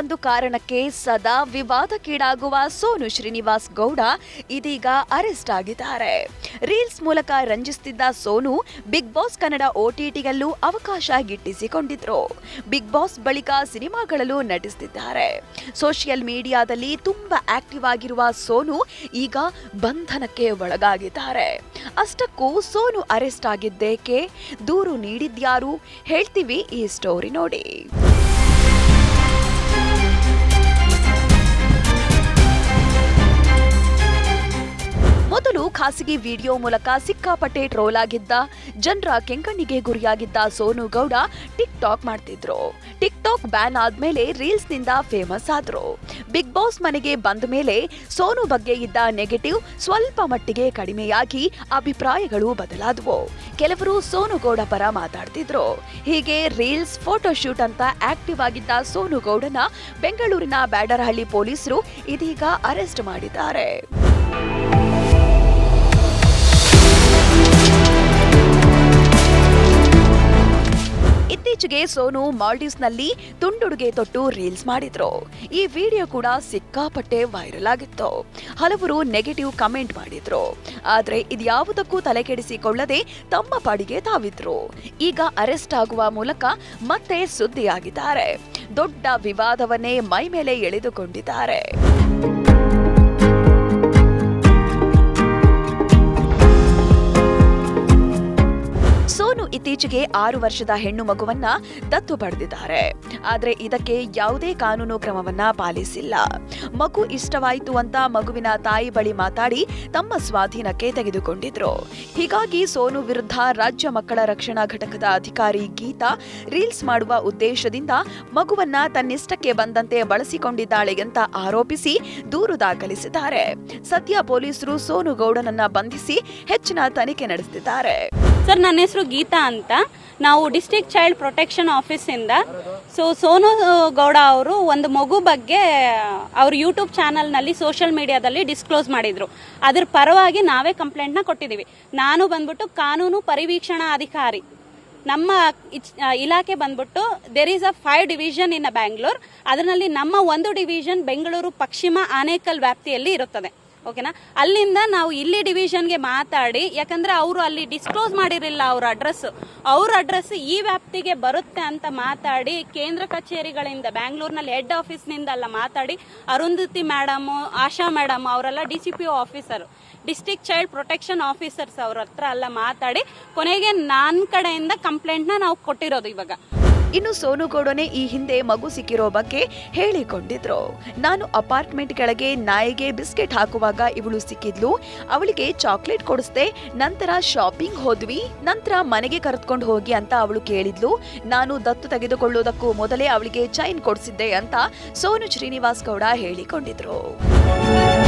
ಒಂದು ಕಾರಣಕ್ಕೆ ಸದಾ ವಿವಾದಕ್ಕೀಡಾಗುವ ಸೋನು ಶ್ರೀನಿವಾಸ್ ಗೌಡ ಇದೀಗ ಅರೆಸ್ಟ್ ಆಗಿದ್ದಾರೆ. ರೀಲ್ಸ್ ಮೂಲಕ ರಂಜಿಸುತ್ತಿದ್ದ ಸೋನು ಬಿಗ್ ಬಾಸ್ ಕನ್ನಡ ಓಟಿಟಿಯಲ್ಲೂ ಅವಕಾಶ ಗಿಟ್ಟಿಸಿಕೊಂಡಿದ್ರು. ಬಿಗ್ ಬಾಸ್ ಬಳಿಕ ಸಿನಿಮಾಗಳಲ್ಲೂ ನಟಿಸುತ್ತಿದ್ದಾರೆ ಸೋಷಿಯಲ್ ಮೀಡಿಯಾದಲ್ಲಿ ತುಂಬಾ ಆಕ್ಟಿವ್ ಆಗಿರುವ ಸೋನು ಈಗ ಬಂಧನಕ್ಕೆ ಒಳಗಾಗಿದ್ದಾರೆ. ಅಷ್ಟಕ್ಕೂ ಸೋನು ಅರೆಸ್ಟ್ ಆಗಿದ್ದೇಕೆ? ದೂರು ನೀಡಿದ್ಯಾರು? ಹೇಳ್ತೀವಿ ಈ ಸ್ಟೋರಿ ನೋಡಿ. ಖಾಸಗಿ ವಿಡಿಯೋ ಮೂಲಕ ಸಿಕ್ಕಾಪಟ್ಟೆ ಟ್ರೋಲ್ ಆಗಿದ್ದ ಜನರ ಕೆಂಕಣ್ಣಿಗೆ ಗುರಿಯಾಗಿದ್ದ ಸೋನು ಗೌಡ ಟಿಕ್ ಟಾಕ್ ಮಾಡ್ತಿದ್ರು. ಟಿಕ್ ಟಾಕ್ ಬ್ಯಾನ್ ಆದ್ಮೇಲೆ ರೀಲ್ಸ್ನಿಂದ ಫೇಮಸ್ ಆದ್ರು. ಬಿಗ್ ಬಾಸ್ ಮನೆಗೆ ಬಂದ ಮೇಲೆ ಸೋನು ಬಗ್ಗೆ ಇದ್ದ ನೆಗೆಟಿವ್ ಸ್ವಲ್ಪ ಮಟ್ಟಿಗೆ ಕಡಿಮೆಯಾಗಿ ಅಭಿಪ್ರಾಯಗಳು ಬದಲಾದವು. ಕೆಲವರು ಸೋನು ಗೌಡ ಪರ ಮಾತಾಡ್ತಿದ್ರು. ಹೀಗೆ ರೀಲ್ಸ್ ಫೋಟೋಶೂಟ್ ಅಂತ ಆಕ್ಟಿವ್ ಆಗಿದ್ದ ಸೋನು ಗೌಡನ ಬೆಂಗಳೂರಿನ ಬ್ಯಾಡರಹಳ್ಳಿ ಪೊಲೀಸರು ಇದೀಗ ಅರೆಸ್ಟ್ ಮಾಡಿದ್ದಾರೆ. ಇತ್ತೀಚೆಗೆ ಸೋನು ಮಾಲ್ಡೀವ್ಸ್ನಲ್ಲಿ ತುಂಡುಡುಗೆ ತೊಟ್ಟು ರೀಲ್ಸ್ ಮಾಡಿದ್ರು. ಈ ವಿಡಿಯೋ ಕೂಡ ಸಿಕ್ಕಾಪಟ್ಟೆ ವೈರಲ್ ಆಗಿತ್ತು. ಹಲವರು ನೆಗೆಟಿವ್ ಕಮೆಂಟ್ ಮಾಡಿದ್ರು. ಆದರೆ ಇದ್ಯಾವುದಕ್ಕೂ ತಲೆಕೆಡಿಸಿಕೊಳ್ಳದೆ ತಮ್ಮ ಪಾಡಿಗೆ ತಾವಿದ್ರು. ಈಗ ಅರೆಸ್ಟ್ ಆಗುವ ಮೂಲಕ ಮತ್ತೆ ಸುದ್ದಿಯಾಗಿದ್ದಾರೆ. ದೊಡ್ಡ ವಿವಾದವನ್ನೇ ಮೈ ಮೇಲೆ ಎಳೆದುಕೊಂಡಿದ್ದಾರೆ. ಇತ್ತೀಚೆಗೆ ಆರು ವರ್ಷದ ಹೆಣ್ಣು ಮಗುವನ್ನ ದತ್ತು ಪಡೆದಿದ್ದಾರೆ. ಆದರೆ ಇದಕ್ಕೆ ಯಾವುದೇ ಕಾನೂನು ಕ್ರಮವನ್ನ ಪಾಲಿಸಿಲ್ಲ. ಮಗು ಇಷ್ಟವಾಯಿತು ಅಂತ ಮಗುವಿನ ತಾಯಿ ಬಳಿ ಮಾತಾಡಿ ತಮ್ಮ ಸ್ವಾಧೀನಕ್ಕೆ ತೆಗೆದುಕೊಂಡಿದ್ರು. ಹೀಗಾಗಿ ಸೋನು ವಿರುದ್ಧ ರಾಜ್ಯ ಮಕ್ಕಳ ರಕ್ಷಣಾ ಘಟಕದ ಅಧಿಕಾರಿ ಗೀತಾ ರೀಲ್ಸ್ ಮಾಡುವ ಉದ್ದೇಶದಿಂದ ಮಗುವನ್ನ ತನ್ನಿಷ್ಟಕ್ಕೆ ಬಂದಂತೆ ಬಳಸಿಕೊಂಡಿದ್ದಾಳೆ ಅಂತ ಆರೋಪಿಸಿ ದೂರು ದಾಖಲಿಸಿದ್ದಾರೆ. ಸದ್ಯ ಪೊಲೀಸರು ಸೋನು ಗೌಡನನ್ನ ಬಂಧಿಸಿ ಹೆಚ್ಚಿನ ತನಿಖೆ ನಡೆಸುತ್ತಿದ್ದಾರೆ ಸರ್, ನನ್ನ ಹೆಸರು ಗೀತಾ ಅಂತ. ನಾವು ಡಿಸ್ಟ್ರಿಕ್ಟ್ ಚೈಲ್ಡ್ ಪ್ರೊಟೆಕ್ಷನ್ ಆಫೀಸಿಂದ. ಸೊ, ಸೋನು ಗೌಡ ಅವರು ಒಂದು ಮಗು ಬಗ್ಗೆ ಅವ್ರ ಯೂಟ್ಯೂಬ್ ಚಾನಲ್ನಲ್ಲಿ ಸೋಷಿಯಲ್ ಮೀಡಿಯಾದಲ್ಲಿ ಡಿಸ್ಕ್ಲೋಸ್ ಮಾಡಿದ್ರು. ಅದ್ರ ಪರವಾಗಿ ನಾವೇ ಕಂಪ್ಲೇಂಟ್ನ ಕೊಟ್ಟಿದ್ದೀವಿ ನಾನು ಬಂದ್ಬಿಟ್ಟು ಕಾನೂನು ಪರಿವೀಕ್ಷಣಾ ಅಧಿಕಾರಿ. ನಮ್ಮ ಇಲಾಖೆ ಬಂದ್ಬಿಟ್ಟು there is a five division in a Bangalore ಅದರಲ್ಲಿ ನಮ್ಮ ಒಂದು ಡಿವಿಷನ್ ಬೆಂಗಳೂರು ಪಶ್ಚಿಮ ಆನೇಕಲ್ ವ್ಯಾಪ್ತಿಯಲ್ಲಿ ಇರುತ್ತದೆ. ಓಕೆನಾ? ಅಲ್ಲಿಂದ ನಾವು ಇಲ್ಲಿ ಡಿವಿಷನ್ಗೆ ಮಾತಾಡಿ, ಯಾಕಂದ್ರೆ ಅವರು ಅಲ್ಲಿ ಡಿಸ್ಕ್ಲೋಸ್ ಮಾಡಿರಲಿಲ್ಲ ಅವ್ರ ಅಡ್ರೆಸ್ ಅವ್ರ ಅಡ್ರೆಸ್ ಈ ವ್ಯಾಪ್ತಿಗೆ ಬರುತ್ತೆ ಅಂತ ಮಾತಾಡಿ, ಕೇಂದ್ರ ಕಚೇರಿಗಳಿಂದ, ಬ್ಯಾಂಗ್ಳೂರ್ನಲ್ಲಿ ಹೆಡ್ ಆಫೀಸ್ನಿಂದ ಎಲ್ಲ ಮಾತಾಡಿ, ಅರುಂಧತಿ ಮೇಡಮ್ ಆಶಾ ಮೇಡಮ್ ಅವರೆಲ್ಲ D C P officer district child protection officers ಅವ್ರ ಹತ್ರ ಎಲ್ಲ ಮಾತಾಡಿ, ಕೊನೆಗೆ ನನ್ನ ಕಡೆಯಿಂದ ಕಂಪ್ಲೇಂಟ್ನ ನಾವು ಕೊಟ್ಟಿರೋದು ಇವಾಗ. ಇನ್ನು ಸೋನು ಗೌಡನೆ ಈ ಹಿಂದೆ ಮಗು ಸಿಕ್ಕಿರೋ ಬಗ್ಗೆ ಹೇಳಿಕೊಂಡಿದ್ರು. ನಾನು ಅಪಾರ್ಟ್ಮೆಂಟ್ ಕೆಳಗೆ ನಾಯಿಗೆ ಬಿಸ್ಕೆಟ್ ಹಾಕುವಾಗ ಇವಳು ಸಿಕ್ಕಿದ್ಲು. ಅವಳಿಗೆ ಚಾಕ್ಲೇಟ್ ಕೊಡಿಸ್ದೆ ನಂತರ ಶಾಪಿಂಗ್ ಹೋದ್ವಿ. ನಂತರ ಮನೆಗೆ ಕರೆದುಕೊಂಡು ಹೋಗಿ ಅಂತ ಅವಳು ಕೇಳಿದ್ಲು. ನಾನು ದತ್ತು ತೆಗೆದುಕೊಳ್ಳುವುದಕ್ಕೂ ಮೊದಲೇ ಅವಳಿಗೆ ಚೈನ್ ಕೊಡಿಸಿದ್ದೆ ಅಂತ ಸೋನು ಶ್ರೀನಿವಾಸ್ ಗೌಡ ಹೇಳಿಕೊಂಡಿದ್ರು.